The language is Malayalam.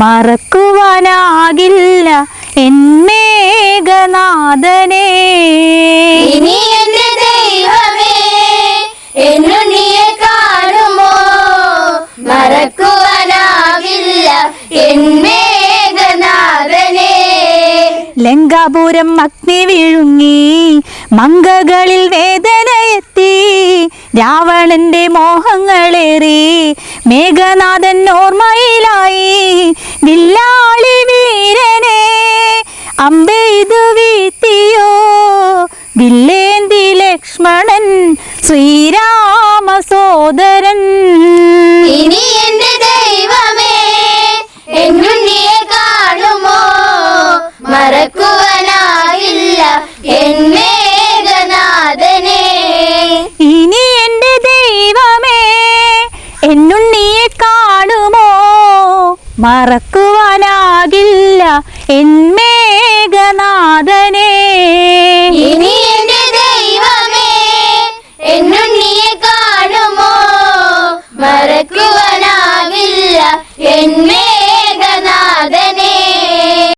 മറക്കുവാനാകില്ല എന്നേകനാഥനെ ഇനി എന്റെ ദൈവമേ എന്നുണ്ണിയെ കാണുമോ? മറക്കുവാനാകില്ല എന്മേഘനാഥനെ ലങ്കാപുരം അഗ്നി വിഴുങ്ങി മംഗകളിൽ വേദനയെത്തി രാവണന്റെ മോഹങ്ങളേറി മേഘനാഥൻ ഓർമ്മയിലായി. അമ്പെയ്തു വീത്തിയോ വില്ലേന്തി ലക്ഷ്മണൻ ശ്രീരാമ സോദരൻ. ഇനി എന്റെ ദൈവമേ എന്നുണ്ണിയെ കാണുമോ? മറക്കുവാനാകില്ല എന്മേഘനാഥനെ ഇനി എന്റെ ദൈവമേ എന്നുണ്ണിയെ കാണുമോ? മറക്കുവാനാകില്ല മറക്കുവാനാവില്ല. എന്നെ